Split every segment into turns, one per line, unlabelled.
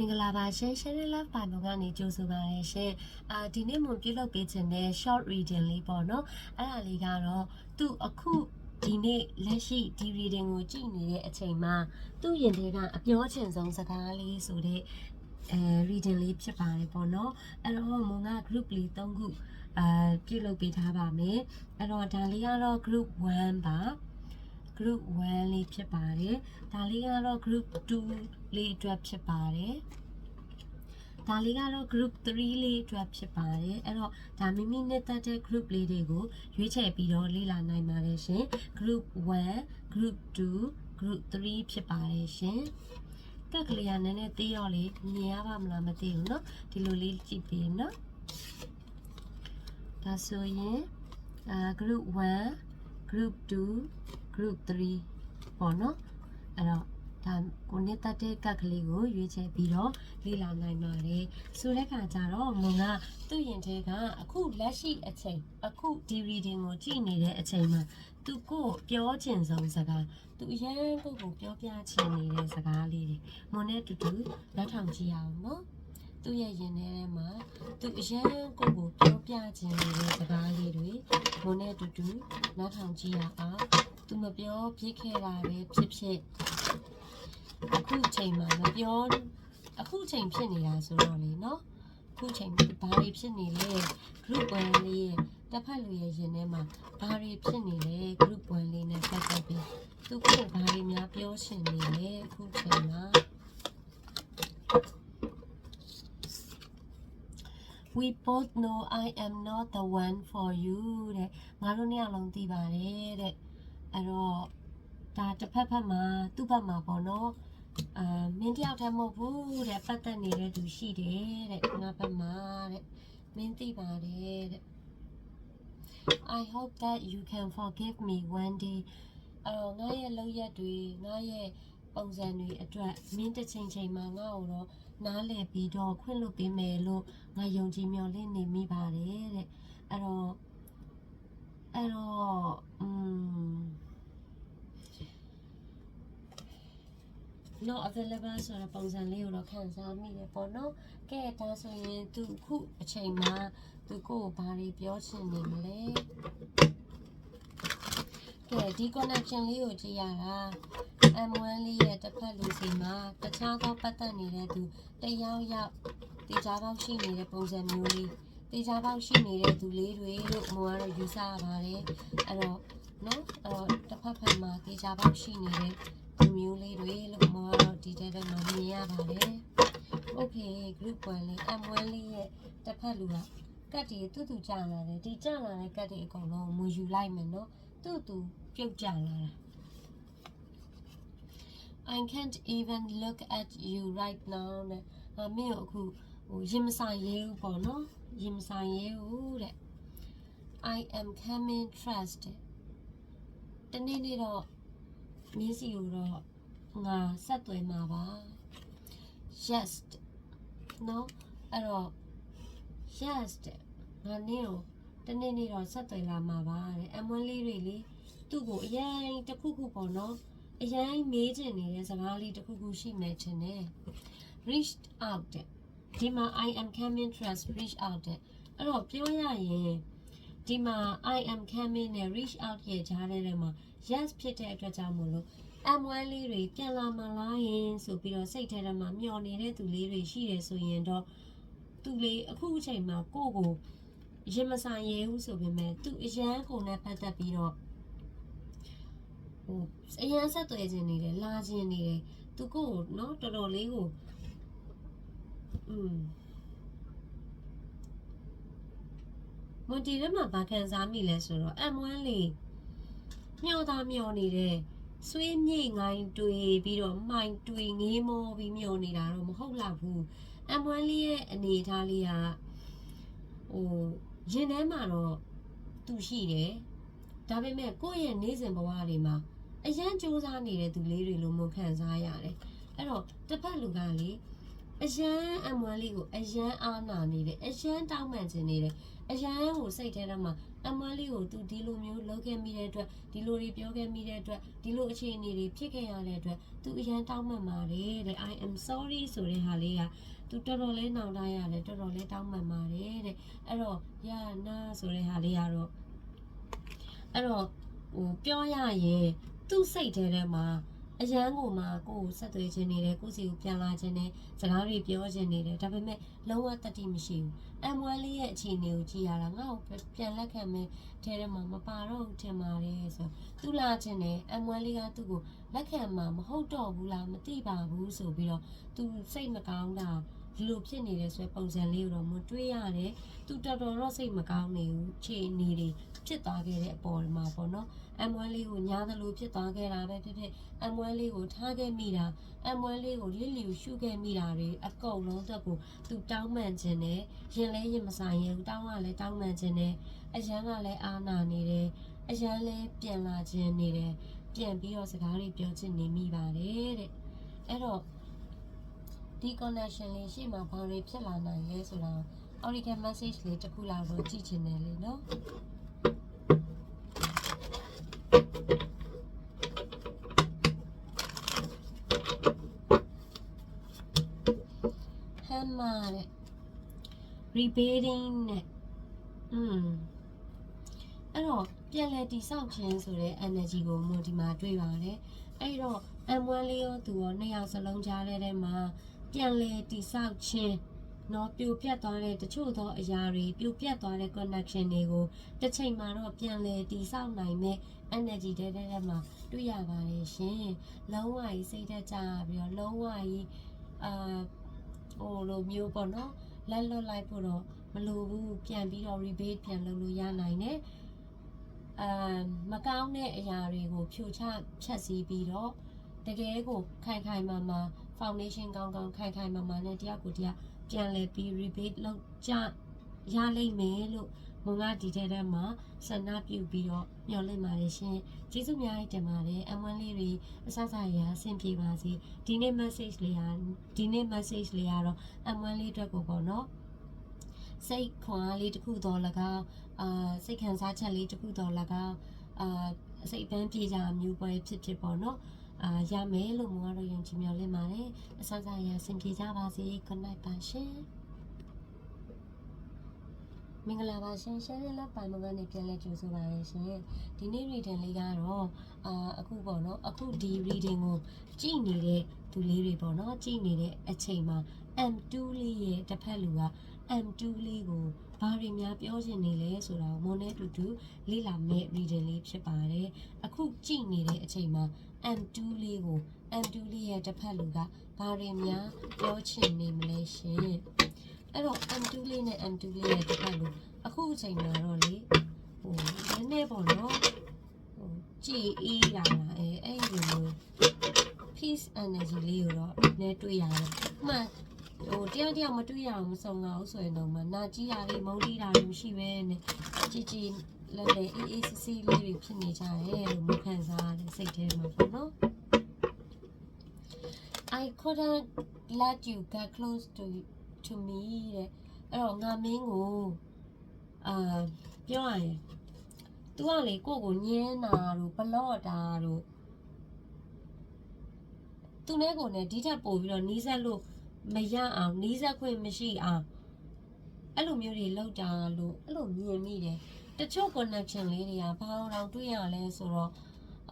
မင်္ဂလာပါရှင် Channel Love ပါဘောကနေကြိုဆိုပါရရှင်အာဒီနေ့မှပြုလုပ်ပေးခြင်းတဲ့ short reading လေးပေါ့နော်အဲ့ဒါလေးကတော့သူအခုဒီနေ့လက်ရှိဒီ reading ကိုကြည့်နေတဲ့အချိန်မှာသူ့ရင်ထဲကအပြောချင်ဆုံးစကားလေးဆိုတဲ့အဲ reading လေးဖြစ်ပါတယ်ပေါ့နော်အဲ့တော့မုံက group လေး၃ခုအာပြုလုပ်ပေးထားပါမယ်အဲ့တော့ဒါလေးကတော့ group 1ပါ group 1လေးဖြစ်ပါတယ်။ဒါလေးကတော့ group 2 လေးအတွက်ဖြစ်ပါတယ်။ဒါလေးကတော့ group 3လေးအတွက်ဖြစ်ပါတယ်။အဲ့တော့ဒါမိမိနဲ့တက်တဲ့ group လေးတွေကိုရွေးချယ်ပြီးတော့လေ့လာနိုင်ပါတယ်ရှင်။ group 1 group 2 group 3ဖြစ်ပါတယ်ရှင်။ကက်ကလေးကနည်းနည်းသေးတော့လေမြင်ရပါမလားမသိဘူးเนาะဒီလိုလေးကြည့်ပြီးเนาะဒါဆိုရင်အာ group 1 group 2 group 3ပေါ့နော်အဲ့တော့ ဒါကိုနှစ်သက်တဲ့ကတ်ကလေးကိုရွေးချယ်ပြီးတော့လေ့လာနိုင်ပါတယ်ဆိုတဲ့ခါကျတော့မုံကသူ့ရင်ထဲကအခုလက်ရှိအချိန်အခုဒီ reading ကိုကြည့်နေတဲ့အချိန်မှာသူကိုပြောချင်ဆုံးစကားသူအရင်ကိုကိုပြောပြချင်နေတဲ့စကားလေးတွေမွန်နဲ့တူတူလက်ထောင်ကြည့်ရအောင်နော်သူ့ရဲ့ရင်ထဲထဲမှာသူအရင်ကိုကိုပြောပြချင်နေတဲ့စကားလေးတွေမွန်နဲ့တူတူလက်ထောင်ကြည့်ရအောင်သူမပြောဖြစ်ခဲ့တာပဲဖြစ်ဖြစ် အခုချိန်မှာမပြောအခုချိန်ဖြစ်နေတာဆိုတော့လေနော်အခုချိန်ဘာတွေဖြစ်နေလဲ group 1လေးရဲ့တစ်ဖက်လူရဲ့ရင်ထဲမှာဘာတွေဖြစ်နေလဲ group 1လေးနဲ့ပတ်သက်ပြီးသူကဘာတွေများပြောရှင်နေလဲအခုချိန်မှာ We both know I am not the one for you တဲ့ငါတို့နှစ်ယောက်လုံးသိပါတယ်တဲ့အဲ့တော့ဒါတစ်ဖက်ဖက်မှာသူ့ဘက်မှာပေါ့နော် အာမင်းတယောက်တည်းမဟုတ်ဘူးတဲ့ပတ်သက်နေတဲ့သူရှိတယ်တဲ့ငါဘက်မှာတဲ့မင်းသိပါတယ်တဲ့ I hope that you can forgive me one day အဲ့တော့ငါရဲ့လောက်ရက်တွေငါရဲ့ပုံစံတွေအတွက်မင်းတစ်ချိန်ချိန်မှာငါ့ကိုတော့နားလည်ပြီးတော့ခွင့်လွှတ်ပေးမယ်လို့ငါယုံကြည်မျှော်လင့်နေမိပါတယ်တဲ့အဲ့တော့အဲ့တော့อื not available ဆိုတဲ့ပုံစံလေးကိုတော့ခံစားမိတယ်ပေါ့နော်။ကဲဒါဆိုရင်သူအခုအချိန်မှာသူကိုကိုဘာတွေပြောချင်နေမလဲ။ကဲဒီ connection လေးကိုကြည့်ရတာ M1 လေးရဲ့တစ်ဖက်လူစီမှာတခြားသောပတ်သက်နေတဲ့သူတယောက်ယောက်တေချာပေါက်ရှိနေတဲ့ပုံစံမျိုးလေးတေချာပေါက်ရှိနေတဲ့သူလေးတွေလို့မွန်ကတော့ယူဆရပါတယ်။အဲ့တော့နော်အဲ့တော့တစ်ဖက်ဖက်မှာတေချာပေါက်ရှိနေတဲ့ ဒီမျိုးလေးတွေလို့မကတော့ဒီတဲတဲမှာမြင်ရပါတယ်။ Okay group 1လေး M1 လေးရဲ့တစ်ဖက်လူကကတ်တီတူတူကြာလာတယ်ဒီကြာလာတဲ့ကတ်တီအကုန်လုံးမူယူလိုက်မယ်နော်တူတူပြုတ်ကြာလာတာ I can't even look at you right now နဲ့ငါမင်းကိုအခုဟိုရင်မဆိုင်ရဲဘူးပေါ့နော်ရင်မဆိုင်ရဲဘူးတဲ့ I am coming trust တနေ့နေ့တော့ မင်းစီကိုတော့ငါဆက်သွယ်မှာပါ yes နော်အဲ့တော့ yes တဲ့ငါနင်းကိုတနေ့နေ့တော့ဆက်သွယ်လာမှာပါတဲ့ M1 လေးတွေလေသူ့ကိုအရင်တစ်ခုခုပေါ့နော်အရင်မေးချင်နေတဲ့စကားလေးတစ်ခုခုရှိမယ်ချင်တယ် reach out တဲ့ဒီမှာ I am coming trust reach out တဲ့အဲ့တော့ပြောရရင်ဒီမှာ I am coming နဲ့ reach out ရဲ့ကြားထဲထဲမှာ yes ဖြစ်တဲ့အတွက်ကြောင့်မို့လို့ M1 လေးတွေပြန်လာမလားယင်ဆိုပြီးတော့စိတ်ထဲထဲမှာမျောနေတဲ့သူလေးတွေရှိတယ်ဆိုရင်တော့သူလေးအခုအချိန်မှာကိုယ့်ကိုရင်မဆိုင်ရဲဘူးဆိုပေမဲ့သူအရန်ကုန်နဲ့ပတ်သက်ပြီးတော့ဟိုအရန်ဆက်သွယ်ခြင်းနေတယ်လာခြင်းနေတယ်သူကိုယ့်ကိုနော်တော်တော်လေးကိုอืมမွန်တီထဲမှာဗာခံစားမိလဲဆိုတော့ M1 လေး မျောသားမျောနေတဲ့ဆွေးမြိတ်ငိုင်းတွေ့ပြီးတော့မှိုင်တွေ့ငေးမောပြီးမျောနေတာတော့မဟုတ်လောက်ဘူးအမွန်းလေးရဲ့အနေအထားလေးကဟိုရင်ထဲမှာတော့သူရှိတယ်ဒါပေမဲ့ကိုယ့်ရဲ့နေ့စဉ်ဘဝတွေမှာအရန်စူးစမ်းနေတဲ့သူလေးတွေလို့မခံစားရတယ်အဲ့တော့တစ်ဖက်လူကလေအရန်အမွန်းလေးကိုအရန်အားနာနေတယ်အရန်တောင်းပန်ခြင်းနေတယ်အရန်ကိုစိတ်ထဲထဲမှာ အမွဲလေးကိုသူဒီလိုမျိုးလုပ်ခဲ့မိတဲ့အတွက်ဒီလိုတွေပြောခဲ့မိတဲ့အတွက်ဒီလိုအခြေအနေတွေဖြစ်ခဲ့ရတဲ့အတွက်သူအရန်တောင်းပန်ပါတယ်တဲ့ I am sorry ဆိုတဲ့ဟာလေးကသူတော်တော်လေးနှောင်တရတယ်တော်တော်လေးတောင်းပန်ပါတယ်တဲ့အဲ့တော့ရနာဆိုတဲ့ဟာလေးကတော့အဲ့တော့ဟိုပြောရရင်သူ့စိတ်ထဲထဲမှာ အရန်ကိုမှကိုယ်ကိုဆက်သွယ်ခြင်းနေတယ်ကိုယ့်စီကိုပြန်လာခြင်းနဲ့စကားတွေပြောခြင်းနေတယ်ဒါပေမဲ့လုံးဝတတိမရှိဘူးအမွဲလေးရဲ့အခြေအနေကိုကြည့်ရတာငါ့ကိုပြန်လက်ခံမယ်ထဲထဲမှာမပါတော့ဘူးထင်ပါတယ်ဆိုတော့သူလာခြင်းနဲ့အမွဲလေးကသူ့ကိုလက်ခံမှာမဟုတ်တော့ဘူးလားမသိပါဘူးဆိုပြီးတော့သူစိတ်မကောင်းတာ ဒီလိုဖြစ်နေတယ်ဆိုတဲ့ပုံစံလေးကိုတော့မတွေးရတယ်သူတော်တော်တော့စိတ်မကောင်းနေဘူးခြေအနေတွေဖြစ်သွားခဲ့တဲ့အပေါ်မှာပေါ့နော်အမွဲလေးကိုညားသလိုဖြစ်သွားခဲ့တာပဲဖြစ်ဖြစ်အမွဲလေးကိုထားခဲ့မိတာအမွဲလေးကိုလစ်လျူရှုခဲ့မိတာတွေအကုန်လုံးတော့ကိုသူတောင်းပန်ခြင်းနဲ့ရင်လဲရင်မဆိုင်ရင်တောင်းကလည်းတောင်းပန်ခြင်းနဲ့အရန်ကလည်းအာနာနေတယ်အရန်လည်းပြန်လာခြင်းနေတယ်ပြန်ပြီးတော့စကားတွေပြောချင်နေမိပါတယ်တဲ့အဲ့တော့ ဒီ connection လေးရှေ့မှာဘာတွေဖြစ်လာနိုင်လဲဆိုတာ Oracle message လေးတစ်ခုလောက်တော့ကြည့်ချင်တယ်လေနော် hammer တဲ့ rebuilding နဲ့อืมအဲ့တော့ပြန်လဲတိဆောက်ခြင်းဆိုတဲ့ energy ကိုမို့ဒီမှာတွေ့ပါတယ်အဲ့တော့ M1 လေးရောသူရောနှစ်ယောက်စလုံးကြားတဲ့ထဲမှာ ပြန်လဲတိဆောက်ခြင်းနော်ပြိုပြတ်သွားတဲ့တချို့သောအရာတွေပြိုပြတ်သွားတဲ့ connection တွေကိုတစ်ချိန်မှာတော့ပြန်လဲတိဆောက်နိုင်မဲ့ energy တဲ့တဲ့ထဲမှာတွေ့ရပါတယ်ရှင်လုံးဝကြီးစိတ်သက်သာပြီးတော့လုံးဝကြီးအာဟိုလိုမျိုးပေါ့နော်လက်လွတ်လိုက်ဖို့တော့မလိုဘူးပြန်ပြီးတော့ rebate ပြန်လုပ်လို့ရနိုင်တယ်အာမကောင်းတဲ့အရာတွေကိုဖြိုချဖြတ်စည်းပြီးတော့တကယ်ကိုခိုင်ခိုင်မာမာ foundation ကောင်းကောင်းခိုင်ခိုင်မာမာနဲ့တရားကိုတရားပြန်လဲပြီး rebate လုပ်ကြရလိမ့်မယ်လို့မုံကဒီတဲ့ထဲမှာဆန္ဒပြုပြီးတော့မျှော်လင့်ပါတယ်ရှင်ကျေးဇူးများတင်ပါတယ် M1 လေးတွေအဆအစာရအဆင်ပြေပါစေဒီနေ့ message လေးဟာဒီနေ့ message လေးကတော့ M1 လေးအတွက်ကိုပေါ့နော်စိတ်ခွန်အားလေးတစ်ခုတော်၎င်းအာစိတ်ခံစားချက်လေးတစ်ခုတော်၎င်းအာစိတ်ပန်းပြေကြမျိုးပွဲဖြစ်ဖြစ်ပေါ့နော် အာရမယ်လို့မုံကတော့ယုံကြည်မျှော်လင့်ပါတယ်အဆအစာရအဆင်ပြေကြပါစေ good night ပါရှင်မင်္ဂလာပါရှင်ရှယ်ရလက်ပိုင်မကနေပြန်လဲကြိုဆိုပါရရှင်ဒီနေ့ reading လေးကတော့အာအခုပေါ့နော်အခုဒီ reading ကိုကြည့်နေတဲ့သူလေးတွေပေါ့နော်ကြည့်နေတဲ့အချိန်မှာ M2 လေးရဲ့တစ်ဖက်လူက M2 လေးကိုဘာတွေများပြောချင်နေလဲဆိုတာကိုမွန်နဲ့တူတူလေ့လာမဲ့ reading လေးဖြစ်ပါတယ်အခုကြည့်နေတဲ့အချိန်မှာ M2 လေးကို M2 လေးရဲ့တစ်ဖက်လူကဘာတွေများပြောချင်နေမလဲရှင်အဲ့တော့ M2 လေးနဲ့ M2 လေးရဲ့တစ်ဖက်လူအခုအချိန်မှာတော့လေဟိုနည်းနည်းပေါ့နော်ဟိုကြည်အေးလာတာအဲအဲ့ဒီလို peace energy လေးကိုတော့နည်းတွေ့ရတယ်။မှန်ဟိုတယောက်တယောက်မတွေ့ရအောင်မစုံတော့ဘူးဆိုရင်တော့မနာကြီးတာလေးမုန်းတီးတာတွေမရှိပဲနဲ့ကြည်ကြည် လည်းလည်းအေးအေးဆေးဆေးလေးတွေဖြစ်နေကြတယ်လို့မခံစားရတဲ့စိတ်ထဲမှာပေါ့နော်။ I couldn't let you get close to to me တဲ့အဲ့တော့ငါမင်းကိုအာပြောရရင် तू ကလေကိုယ့်ကိုညင်းတာတို့ဘလော့တာတို့သူနဲ့ကိုနဲ့ဒီထက်ပိုပြီးတော့နီးစပ်လို့မရအောင်နီးစပ်ခွင့်မရှိအောင်အဲ့လိုမျိုးတွေလောက်တာလို့အဲ့လိုမြင်မိတယ် တချို့ connection လေးတွေကဘာလို့တော့တွေ့ရလဲဆိုတော့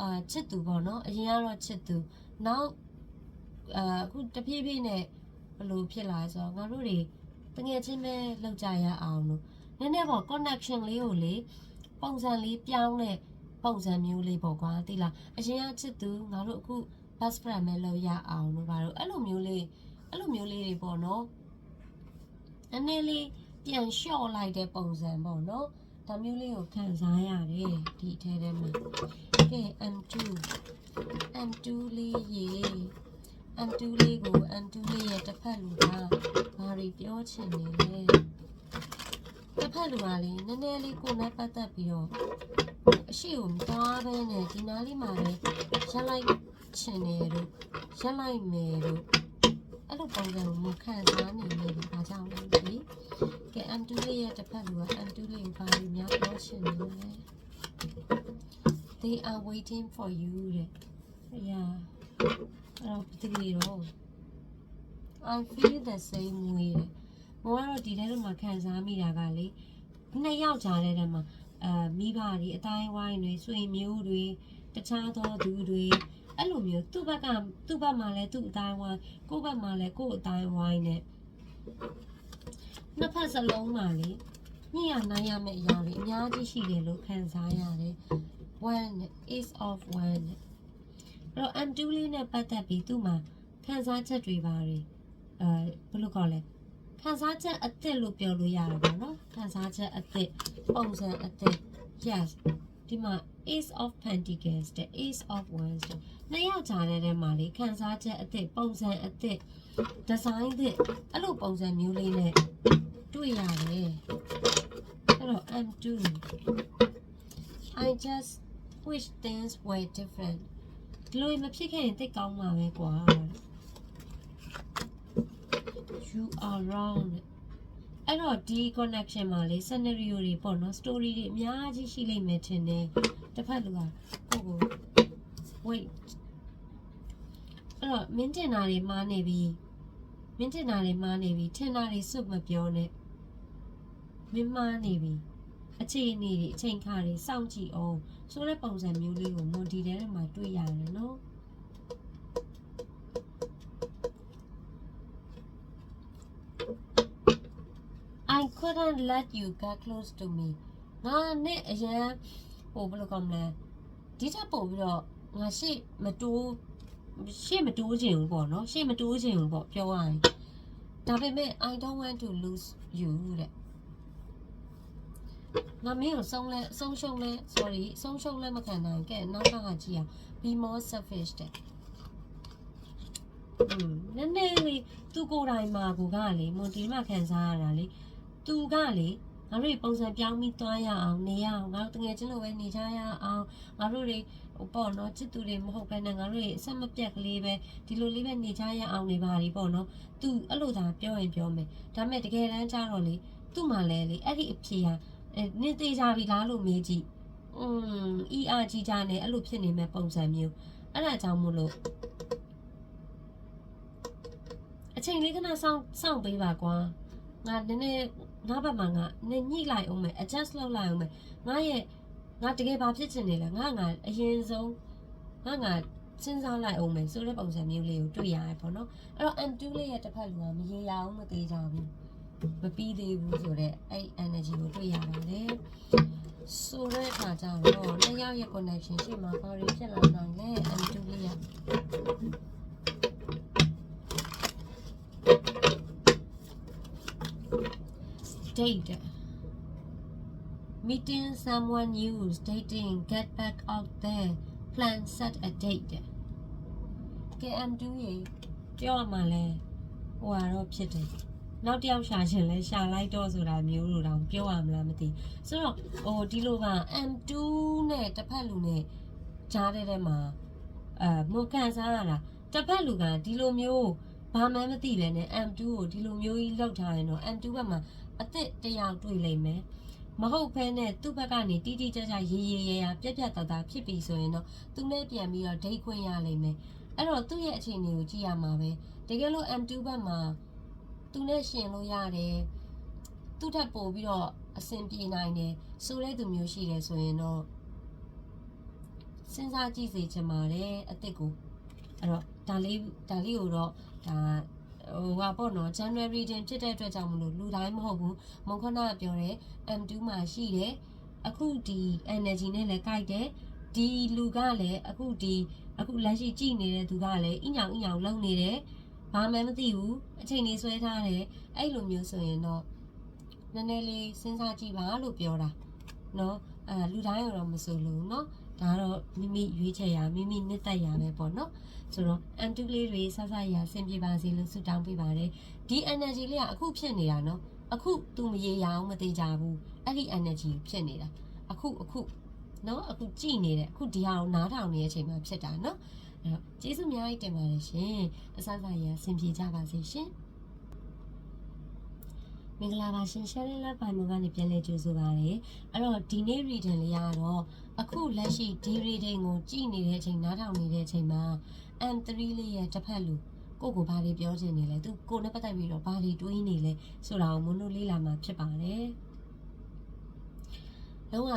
အာချစ်သူပေါ့နော်အရင်ကတော့ချစ်သူနောက်အာအခုတဖြည်းဖြည်းနဲ့ဘယ်လိုဖြစ်လာလဲဆိုတော့ငါတို့တွေတငယ်ချင်းပဲလောက်ကြရအောင်လို့နည်းနည်းပေါ့ connection လေးကိုလေပုံစံလေးပြောင်းတဲ့ပုံစံမျိုးလေးပေါ့ကွာသိလားအရင်ကချစ်သူငါတို့အခု best friend ပဲလောက်ရအောင်လို့ပါတော့အဲ့လိုမျိုးလေးအဲ့လိုမျိုးလေးတွေပေါ့နော်နည်းနည်းလေးပြန်လျှော့လိုက်တဲ့ပုံစံပေါ့နော် ဒါမျိုးလေးကိုခံစားရတယ်ဒီအထဲထဲမှာကဲ M2 M2 လေးရေ M2 လေးကို M2 လေးရဲ့တစ်ဖက်လူကဘာတွေပြောချင်နေလဲတစ်ဖက်လူကလေနည်းနည်းလေးကိုယ်နဲ့ပတ်သက်ပြီးတော့အရှိကိုမသွားဘဲနဲ့ဒီနားလေးမှာပဲရက်လိုက်ချင်တယ်တို့ရက်လိုက်မယ်တို့ အဲ့လိုပုံစံကိုမခံစားနေနေတယ်ဘာကြောင့်လဲဒီကဲ M2 လေးရဲ့တစ်ဖက်လူက M2 လေးကိုဘာလို့များပြောချင်နေလဲ They are waiting for you တဲ့။ Yeah အဲ့တော့ဒီကလေးတော့ I feel the same way တဲ့။ဘဝကတော့ဒီထဲမှာခံစားမိတာကလေနှစ်ယောက်ကြားတဲ့ထဲမှာအာမိဘတွေအတိုင်းဝိုင်းတွေဆွေမျိုးတွေတခြားသောသူတွေ အဲ့လိုမျိုးသူ့ဘက်ကသူ့ဘက်မှာလည်းသူ့အတိုင်းဝိုင်းကိုယ့်ဘက်မှာလည်းကိုယ့်အတိုင်းဝိုင်းနဲ့နှစ်ဖက်စလုံးမှာလေညရနိုင်ရမယ့်အရာတွေအများကြီးရှိတယ်လို့ခံစားရတယ် one is of one အဲ့တော့ M2 လေးနဲ့ပတ်သက်ပြီးသူ့မှာခံစားချက်တွေပါတယ်အဲဘယ်လိုခေါ်လဲခံစားချက်အသစ်လို့ပြောလို့ရတယ်ပေါ့နော်ခံစားချက်အသစ်ပုံစံအသစ် yes ဒီမှာ ace of pentacles တဲ့ ace of wands တဲ့နှစ်ယောက်ကြားတဲ့ထဲမှာလေခံစားချက်အသစ်ပုံစံအသစ် design သစ်အဲ့လိုပုံစံမျိုးလေးနဲ့တွေ့ရတယ်အဲ့တော့ M2 I just wish things were different ဒီလိုမဖြစ်ခဲ့ရင်တိတ်ကောင်းမှာပဲကွာ you are wrong အဲ့တော့ဒီ connection မှာလေ scenario တွေပေါ့နော် story တွေအများကြီးရှိလိမ့်မယ်ထင်တယ် တစ်ဖက်လူကကိုကို wait အဲ့တော့မင်းတင်တာတွေမှားနေပြီမင်းတင်တာတွေမှားနေပြီထင်တာတွေစွတ်မပြောနဲ့မင်းမှားနေပြီအခြေအနေတွေအချိန်ခါတွေစောင့်ကြည့်အောင်ဆိုတဲ့ပုံစံမျိုးလေးကိုမွန်ဒီထဲမှာတွေ့ရတယ်နော် I couldn't let you get close to me ငါနဲ့အရင် ဟိုဘယ်လိုကောင်းမလဲဒီထက်ပို့ပြီးတော့ငါရှေ့မတိုးရှေ့မတိုးချင်ဘူးပေါ့နော်ရှေ့မတိုးချင်ဘူးပေါ့ပြောရရင်ဒါပေမဲ့ I don't want to lose you တဲ့ငါမင်းကိုဆုံးလဲဆုံးရှုံးလဲ sorry ဆုံးရှုံးလဲမခံနိုင်ကဲနောက်ကဟာကြည့်ရ be more selfish တဲ့อืมနည်းနည်းလေးသူကိုယ်တိုင်မှာကိုကလေမွန်ဒီမှာခံစားရတာလေသူကလေ ငါတို့တွေပုံစံပြောင်းပြီးသွားရအောင်နေရအောင်ငါတို့တကယ်ချင်းလိုပဲနေကြရအောင်ငါတို့တွေဟိုပေါ့နော်ချစ်သူတွေမဟုတ်ဘဲနဲ့ငါတို့တွေအဆက်မပြတ်ကလေးပဲဒီလိုလေးပဲနေကြရအောင်နေပါလိပေါ့နော်သူအဲ့လိုသာပြောရင်ပြောမယ်ဒါပေမဲ့တကယ်တမ်းကျတော့လေသူ့မှာလဲလေအဲ့ဒီအဖြေဟာအဲနေသေးကြပြီလားလို့မေးကြည့်อืม ER ကြီးကြနဲ့အဲ့လိုဖြစ်နေမဲ့ပုံစံမျိုးအဲ့ဒါကြောင့်မို့လို့အချိန်လေးခဏစောင့်စောင့်ပေးပါကွာငါနည်းနည်း ငါဘက်မှာငါနည်းညှိလိုက်အောင်မယ် adjust လုပ်လိုက်အောင်မယ်ငါရဲ့ငါတကယ်ဘာဖြစ်ချင်နေလဲငါငါအရင်ဆုံးငါငါစဉ်းစားလိုက်အောင်မယ်ဆိုတဲ့ပုံစံမျိုးလေးကိုတွေ့ရတယ်ပေါ့နော်အဲ့တော့ M2 လေးရဲ့တစ်ဖက်လူကမရေရအောင်မသေးကြဘူးမပြီးသေးဘူးဆိုတော့အဲ့ energy ကိုတွေ့ရပါတယ်ဆိုတဲ့အခါကျတော့နှစ်ယောက်ရဲ့ connection ရှိမှာဘာတွေဖြစ်လာနိုင်လဲ M2 လေးရဲ့ date meeting someone new dating get back out there plan set a date KM2 ရေပြောရမှာလဲဟိုကတော့ဖြစ်တယ်နောက်တစ်ယောက်ရှာချင်လဲရှာလိုက်တော့ဆိုတာမျိုးလို့တော့ပြောရမလားမသိဆိုတော့ဟိုဒီလိုက M2 နဲ့တစ်ဖက်လူနဲ့ကြားတဲ့ထဲမှာအဲမကန်စားရတာတစ်ဖက်လူကဒီလိုမျိုးဘာမှမသိလဲနဲ့ M2 ကိုဒီလိုမျိုးကြီးလောက်ထားရင်တော့ M2 ဘက်မှာ အစ်စ်တစ်ယောက်တွေ့လိမ့်မယ်မဟုတ်ဘဲနဲ့သူ့ဘက်ကနေတီးတီးကြကြရေရေရရပြက်ပြက်တသားဖြစ်ပြီဆိုရင်တော့သူနဲ့ပြန်ပြီးတော့ဒိတ်ခွင့်ရလိမ့်မယ်အဲ့တော့သူ့ရဲ့အခြေအနေကိုကြည့်ရမှာပဲတကယ်လို့ M2 ဘက်မှာသူနဲ့ရှင်လို့ရတယ်သူ့ထက်ပိုပြီးတော့အဆင်ပြေနိုင်တယ်ဆိုတဲ့သူမျိုးရှိတယ်ဆိုရင်တော့စဉ်းစားကြည့်စေချင်ပါတယ်အစ်စ်ကိုအဲ့တော့ဒါလေးဒါလေးကိုတော့ဒါ ဟိုဟာပေါ့နော် January တင်ဖြစ်တဲ့အတွက်ကြောင့်မလို့လူတိုင်းမဟုတ်ဘူးမုံခဏပြောတယ် M2 မှာရှိတယ်အခုဒီ energy နဲ့လည်းကြိုက်တယ်ဒီလူကလည်းအခုဒီအခုလက်ရှိကြည်နေတဲ့သူကလည်းအညောင်အညောင်လုံနေတယ်ဘာမှမသိဘူးအချိန်လေးဆွဲထားတယ်အဲ့လိုမျိုးဆိုရင်တော့နည်းနည်းလေးစဉ်းစားကြည့်ပါလို့ပြောတာเนาะအဲလူတိုင်းတော့မဆိုလို့เนาะ ဒါကတော့မိမိရွေးချယ်ရာမိမိနှစ်သက်ရာပဲပေါ့နော်ဆိုတော့အန်တူလေးတွေဆဆရာဆင်ပြေပါစေလို့ဆုတောင်းပေးပါတယ်ဒီ energy လေးကအခုဖြစ်နေတာနော်အခု तू မရေရအောင်မသေးကြဘူးအဲ့ဒီ energy ဖြစ်နေတာအခုအခုနော်အခုကြည်နေတဲ့အခုဒီဟာကိုနားထောင်နေတဲ့အချိန်မှာဖြစ်တာနော်အဲ့တော့ကျေးဇူးအများကြီးတင်ပါတယ်ရှင်အဆဆရာဆင်ပြေကြပါစေရှင် မင်္ဂလာပါရှင် Sharing Lab by Mo ကနေပြန်လည်ကြိုဆိုပါရစေ။အဲ့တော့ဒီနေ့ reading လေးကတော့အခုလက်ရှိဒီ reading ကိုကြည့်နေတဲ့အချိန်နားထောင်နေတဲ့အချိန်မှာ M3 လေးရဲ့တစ်ဖက်လူကိုကိုဘာတွေပြောချင်နေလဲသူကိုနဲ့ပတ်သက်ပြီးတော့ဘာတွေတွေးနေလဲဆိုတာကိုမွန်းတို့လေ့လာမှာဖြစ်ပါတယ်။လုံးဝ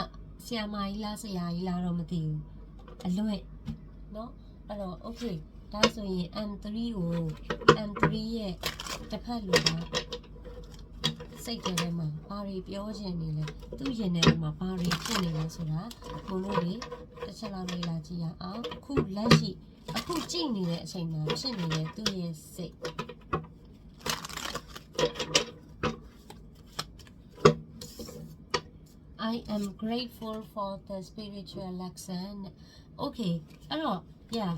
ဆရာမကြီးလားဆရာကြီးလားတော့မသိဘူး။အလွဲ့နော်အဲ့တော့ okay ဒါဆိုရင် M3 ကို M3 ရဲ့တစ်ဖက်လူက စိတ်ထဲမှာဘာတွေပြောချင်နေလဲသူ့ရင်ထဲမှာဘာတွေဖြစ်နေလဲဆိုတာမွန်းတို့တွေတစ်ချက်လောက်လေးလာကြည့်ရအောင်အခုလက်ရှိအခုကြည့်နေတဲ့အချိန်မှာဖြစ်နေတဲ့သူ့ရဲ့စိတ် I am grateful for the spiritual lesson Okay အဲ့တော့ yeah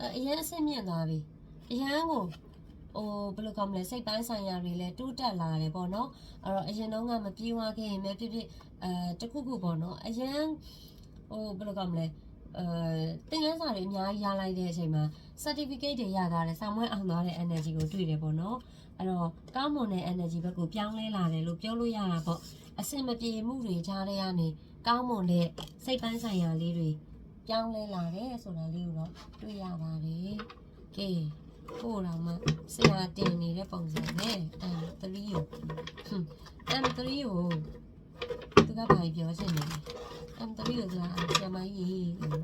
အဲ့အရင်အဆင့်မြင့်သွားပြီအရင်ကို ဟိုဘယ်လိုကောင်းမလဲစိတ်ပိုင်းဆိုင်ရာတွေလည်းတိုးတက်လာတယ်ပေါ့နော်အဲ့တော့အရင်တော့ကမပြေးဝခဲ့ရင်ပဲဖြစ်ဖြစ်အဲတခုခုပေါ့နော်အရင်ဟိုဘယ်လိုကောင်းမလဲအဲသင်ခန်းစာတွေအများကြီးရလိုက်တဲ့အချိန်မှာ certificate တွေရတာတယ်ဆောင်းမွဲအောင်သွားတဲ့ energy ကိုတွေ့တယ်ပေါ့နော်အဲ့တော့ကောင်းမွန်တဲ့ energy ဘက်ကိုပြောင်းလဲလာတယ်လို့ပြောလို့ရတာပေါ့အစင်မပြေမှုတွေကြားထဲကနေကောင်းမွန်တဲ့စိတ်ပိုင်းဆိုင်ရာလေးတွေပြောင်းလဲလာတယ်ဆိုတာလေးကိုတော့တွေ့ရပါတယ်ကဲ ကိုယ်တော်မှဆရာတင်နေတဲ့ပုံစံနဲ့ M3 ကိုဟွန်း M3 ကိုသူကဘာပြောချင်လဲ M3 ကိုဆိုတာဆရာမကြီးလို့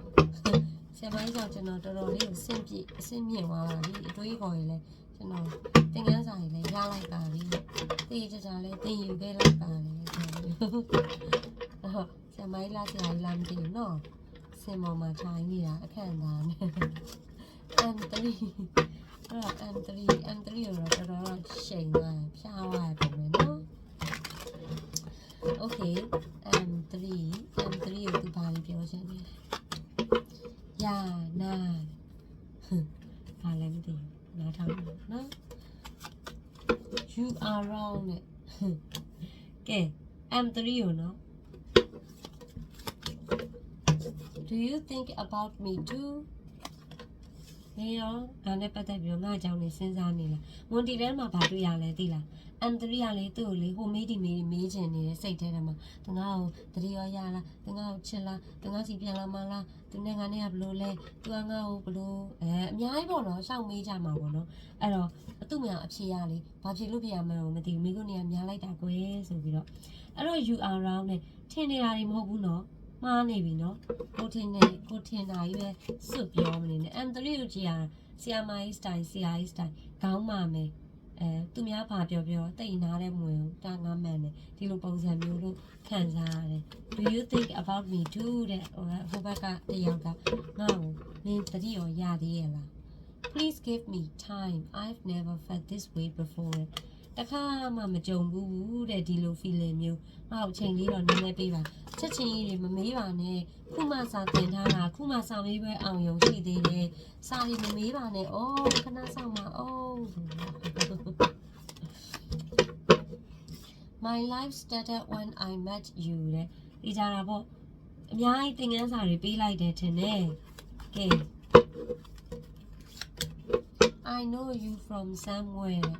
ဆရာမကြီးကြောင့်ကျွန်တော်တော်တော်လေးကိုစင့်ပြည့်အစင့်မြင့်သွားပါပြီအတွေးခေါ်ရင်လည်းကျွန်တော်သင်ခန်းစာကြီးလည်းရလိုက်ပါပြီတေးကြကြလည်းသင်ယူခဲ့လိုက်ပါလေဟုတ်ဆရာမကြီးလားဆရာကြီးလားမသိဘူးနော်စင်ပေါ်မှာထိုင်နေတာအခန့်သားနဲ့ M3 အဲ့တော့ M3 M3 ကိုတော့တော်တော်ရှိန်သွားဖြားသွားတယ်ပဲနော် Okay M3 M3 ကိုသူဘာလို့ပြောချင်လဲယာနာဘာလဲမသိဘူးနားထောင်နော် You are wrong နဲ့ကဲ M3 ကိုနော် Do you think about me too နေရောဒါနဲ့ပတ်သက်ပြီးတော့ငါ့အကြောင်းနေစဉ်းစားနေလားမွန်တီထဲမှာဘာတွေ့ရလဲသိလား M3 ကလေသူ့ကိုလေဟိုမေးဒီမေးမေးချင်နေတဲ့စိတ်ထဲထဲမှာသူငါ့ကိုတတိယရလားသူငါ့ကိုချစ်လားသူငါ့စီပြန်လာမလားသူနဲ့ငါနဲ့ကဘလို့လဲသူကငါ့ကိုဘလို့အဲအများကြီးပေါ့နော်ရှောက်မေးကြမှာပေါ့နော်အဲ့တော့သူ့မြောင်အဖြေရလေဘာဖြစ်လို့ဖြစ်ရမှန်းကိုမသိဘူးမိကုန်းနေကများလိုက်တာကွယ်ဆိုပြီးတော့အဲ့တော့ you are wrong နဲ့ထင်နေတာတွေမဟုတ်ဘူးနော် မှားနေပြီနော်ကိုထင်နေကိုထင်တာကြီးပဲစွတ်ပြောမနေနဲ့ M3 ကိုကြည့်ရဆီယာမိုင်းစတိုင်ဆီယာစတိုင်ခေါင်းမာမယ်အဲသူများဘာပြောပြောတိတ်နာတဲ့မဝင်ဘူးတာငါမှန်တယ်ဒီလိုပုံစံမျိုးလို့ခံစားရတယ် Do you think about me too တဲ့ဟိုကဟိုဘက်ကတယောက်ကငါ့ကိုနင်းတတိရောရသေးရဲ့လား Please give me time I've never felt this way before တခါမှမကြုံဘူးတဲ့ဒီလို feeling မျိုးငါ့ကိုအချိန်လေးတော့နည်းနည်းပေးပါချက်ချင်းကြီးတွေမမေးပါနဲ့ခုမှစာသင်ထားတာခုမှစာမေးပွဲအောင်ရုံရှိသေးတယ်စာတွေမမေးပါနဲ့အော်ခဏဆောင်ပါအော် My life started when I met you တဲ့ဒီကြတာပေါ့အများကြီးသင်ခန်းစာတွေပေးလိုက်တယ်ထင်တယ်ကဲ I know you from somewhere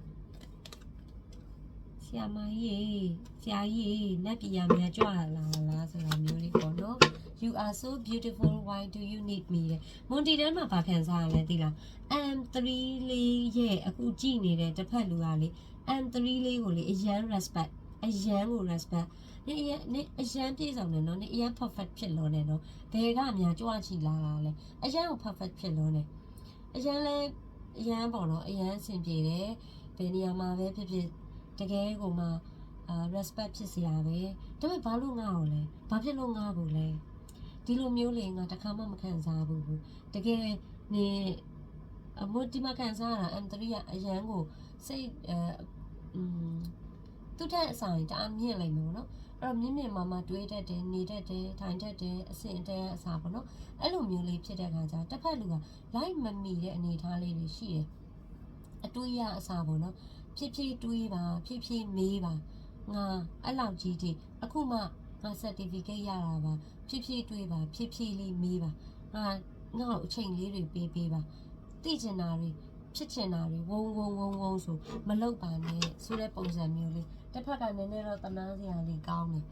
ဆရာမကြီးဆရာကြီးနတ်ပြည်ရများကြွလာလားဆိုတာမျိုးလေးပေါ့နော် You are so beautiful why do you need me တဲ့မွန်တီတန်းမှာဗာခံစားရလဲသိလား M3 လေးရဲ့အခုကြည့်နေတဲ့တစ်ဖက်လူကလေ M3 လေးကိုလေအရန် respect အရန်ကို respect နေအရန်နေအရန်ပြည့်စုံတယ်နော်နေအရန် perfect ဖြစ်လို့နေနော်ဘယ်ကအများကြွချီလာတာလဲအရန်ကို perfect ဖြစ်လို့နေအရန်လဲအရန်ပေါ့နော်အရန်အဆင်ပြေတယ်ဘယ်နေရာမှာပဲဖြစ်ဖြစ် တကယ်ကိုမှအာ respect ဖြစ်စရာပဲဒါပေမဲ့ဘာလို့ငါ့ကိုလဲဘာဖြစ်လို့ငါ့ကိုလဲဒီလိုမျိုးလေငါတခါမှမခံစားဘူးတကယ်နေအမဒီမှာခံစားရတာ M3 ကအရန်ကိုစိတ်အဲอืมသူ့ထက်အဆိုင်တအားမြင့်လိုက်မှာပေါ့နော်အဲ့တော့မြင့်မြင့်မာမာတွေးတတ်တယ်နေတတ်တယ်ထိုင်တတ်တယ်အဆင့်အတန်းအစားပေါ့နော်အဲ့လိုမျိုးလေးဖြစ်တဲ့ခါကျတစ်ဖက်လူကလိုက်မမီတဲ့အနေအထားလေးတွေရှိတယ်အတွေးရအစားပေါ့နော် ဖြည်းဖြည်းတွေးပါဖြည်းဖြည်းမေးပါငါအဲ့လောက်ကြီးတိအခုမှငါ certificate ရတာပါဖြည်းဖြည်းတွေးပါဖြည်းဖြည်းလေးမေးပါငါငါ့ကိုအချိန်လေးတွေပေးပေးပါသိချင်တာတွေဖြစ်ချင်တာတွေဝုံဝုံဝုံဝုံဆိုမလောက်ပါနဲ့ဆိုတဲ့ပုံစံမျိုးလေးတစ်ဖက်ကနည်းနည်းတော့တနာစရာလေးကောင်းတယ်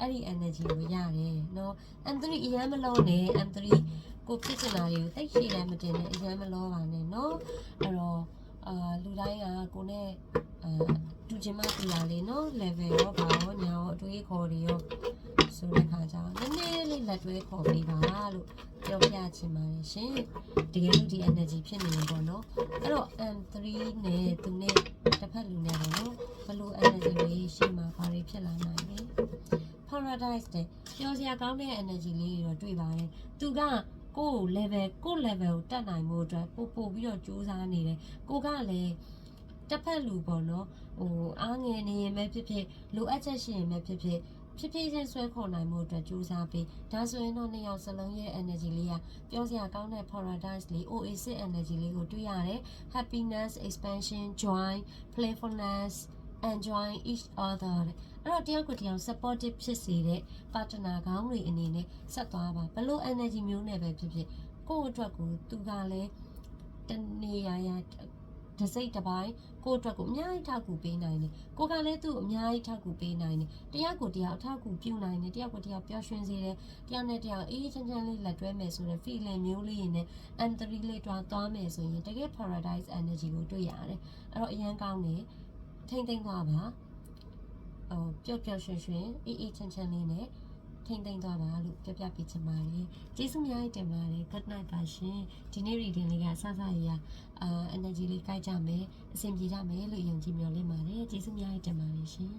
အဲ့ဒီ energy ကိုရတယ်နော် M3 အရင်မလုံးနဲ့ M3 ကိုဖြစ်ချင်တာတွေကိုသိရှိတယ်မတင်နဲ့အရင်မလောပါနဲ့နော်အဲ့တော့ အာလူတိုင်းကကိုနဲ့အာတူချင်းမတူတာလေနော် level ရောဘာရောညာရောအတွေးခေါ်တွေရောဆိုတဲ့ခါကျတော့နည်းနည်းလေးလက်တွဲခေါ်ပေးပါလို့ပြောပြချင်ပါတယ်ရှင်တကယ်လို့ဒီ energy ဖြစ်နေရင်ပေါ့နော်အဲ့တော့ M3 နဲ့သူနဲ့တစ်ဖက်လူနဲ့ပေါ့နော်ဘလို့ energy တွေရှိမှဘာတွေဖြစ်လာနိုင်လဲ paradise တဲ့ပျော်စရာကောင်းတဲ့ energy လေးတွေတော့တွေ့ပါတယ်သူက ကိုယ့် level ကိုယ့် level ကိုတက်နိုင်မှုအတွက်ပို့ပို့ပြီးတော့ကြိုးစားနေတယ်ကိုကလည်းတစ်ဖက်လူပေါ့နော်ဟိုအားငယ်နေရင်ပဲဖြစ်ဖြစ်လိုအပ်ချက်ရှိရင်ပဲဖြစ်ဖြစ်ဖြစ်ဖြစ်ချင်းဆွဲခေါ်နိုင်မှုအတွက်ကြိုးစားပြီးဒါဆိုရင်တော့နှစ်ယောက်စလုံးရဲ့ energy လေးကပြောစရာကောင်းတဲ့ paradise လေး oasis energy လေးကိုတွေ့ရတယ် happiness expansion joy playfulness enjoy each other တဲ့ အဲ့တော့တယောက်ကိုတယောက် supportive ဖြစ်စေတဲ့ partner ကောင်းတွေအနေနဲ့ဆက်သွားပါဘလို့ energy မျိုးနဲ့ပဲဖြစ်ဖြစ်ကိုယ့်အတွက်ကိုသူကလည်းတနေရာရာတစ်စိတ်တစ်ပိုင်းကိုယ့်အတွက်ကိုအများကြီးထောက်ကူပေးနိုင်တယ်ကိုကလည်းသူ့ကိုအများကြီးထောက်ကူပေးနိုင်တယ်တယောက်ကိုတယောက်အထောက်ကူပြုနိုင်တယ်တယောက်ကိုတယောက်ပျော်ရွှင်စေတယ်တယောက်နဲ့တယောက်အေးချမ်းချမ်းလေးလက်တွဲမယ်ဆိုတဲ့ feeling မျိုးလေးနဲ့ M3 လေးတွားသွားမယ်ဆိုရင်တကယ် paradise energy ကိုတွေ့ရတယ်အဲ့တော့အရန်ကောင်းတယ်ထိမ့်သိမ့်သွားပါ ဟိုပျော်ပျော်ရွှင်ရွှင်အေးအေးချမ်းချမ်းလေးနဲ့ထိမ့်သိမ့်သွားပါလို့ပြောပြပေးချင်ပါတယ်ကျေးဇူးအများကြီးတင်ပါတယ် good night ပါရှင်ဒီနေ့ reading လေးကဆဆရရအာ energy လေးကြိုက်ကြမယ်အဆင်ပြေကြမယ်လို့ယုံကြည်မျှော်လင့်ပါတယ်ကျေးဇူးအများကြီးတင်ပါတယ်ရှင်